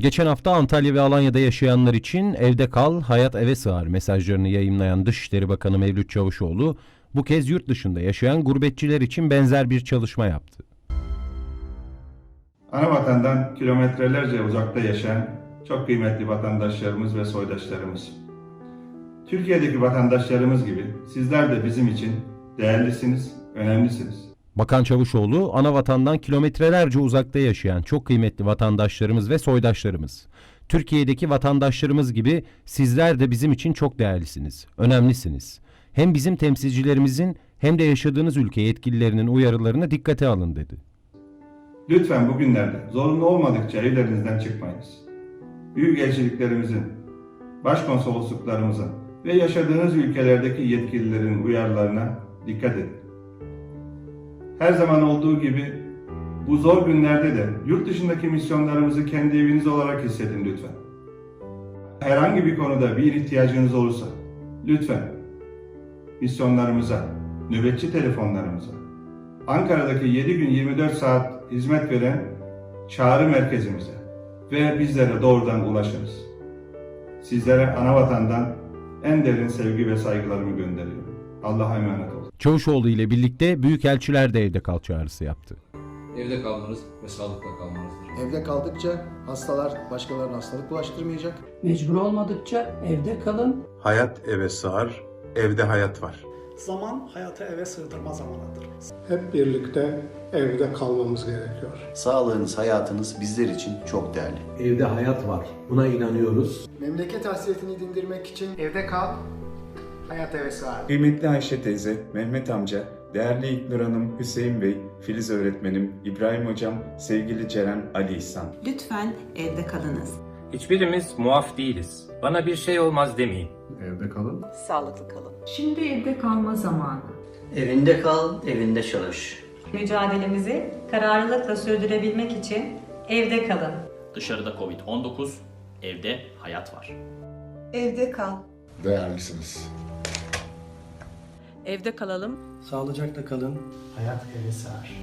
Geçen hafta Antalya ve Alanya'da yaşayanlar için evde kal, hayat eve sığar mesajlarını yayımlayan Dışişleri Bakanı Mevlüt Çavuşoğlu, bu kez yurt dışında yaşayan gurbetçiler için benzer bir çalışma yaptı. Ana vatandan kilometrelerce uzakta yaşayan çok kıymetli vatandaşlarımız ve soydaşlarımız. Türkiye'deki vatandaşlarımız gibi sizler de bizim için değerlisiniz, önemlisiniz. Bakan Çavuşoğlu, ana vatandan kilometrelerce uzakta yaşayan çok kıymetli vatandaşlarımız ve soydaşlarımız. Türkiye'deki vatandaşlarımız gibi sizler de bizim için çok değerlisiniz, önemlisiniz. Hem bizim temsilcilerimizin hem de yaşadığınız ülke yetkililerinin uyarılarını dikkate alın dedi. Lütfen bugünlerde zorunlu olmadıkça evlerinizden çıkmayınız. Büyükelçiliklerimizin, başkonsolosluklarımızın ve yaşadığınız ülkelerdeki yetkililerin uyarılarına dikkat edin. Her zaman olduğu gibi bu zor günlerde de yurt dışındaki misyonlarımızı kendi eviniz olarak hissedin lütfen. Herhangi bir konuda bir ihtiyacınız olursa lütfen misyonlarımıza, nöbetçi telefonlarımıza, Ankara'daki 7 gün 24 saat hizmet veren çağrı merkezimize ve bizlere doğrudan ulaşınız. Sizlere ana vatandan en derin sevgi ve saygılarımı gönderiyorum. Allah'a emanet olun. Çavuşoğlu ile birlikte büyükelçiler de evde kal çağrısı yaptı. Evde kalmanız ve sağlıkla kalmanızdır. Evde kaldıkça hastalar başkalarına hastalık bulaştırmayacak. Mecbur olmadıkça evde kalın. Hayat eve sığar, evde hayat var. Zaman hayata eve sığdırma zamanıdır. Hep birlikte evde kalmamız gerekiyor. Sağlığınız, hayatınız bizler için çok değerli. Evde hayat var. Buna inanıyoruz. Memleket hasretini dindirmek için Evde kal, hayat eve sığar. Kıymetli Ayşe teyze, Mehmet amca, değerli İlknur Hanım, Hüseyin Bey, Filiz öğretmenim, İbrahim hocam, sevgili Ceren, Ali İhsan. Lütfen evde kalınız. Hiçbirimiz muaf değiliz. Bana bir şey olmaz demeyin. Evde kalın. Sağlıklı kalın. Şimdi evde kalma zamanı. Evinde kal, evinde çalış. Mücadelemizi kararlılıkla sürdürebilmek için evde kalın. Dışarıda Covid-19, evde hayat var. Evde kal. Değerlisiniz. Evde kalalım. Sağlıcakla kalın, hayat eve sığar.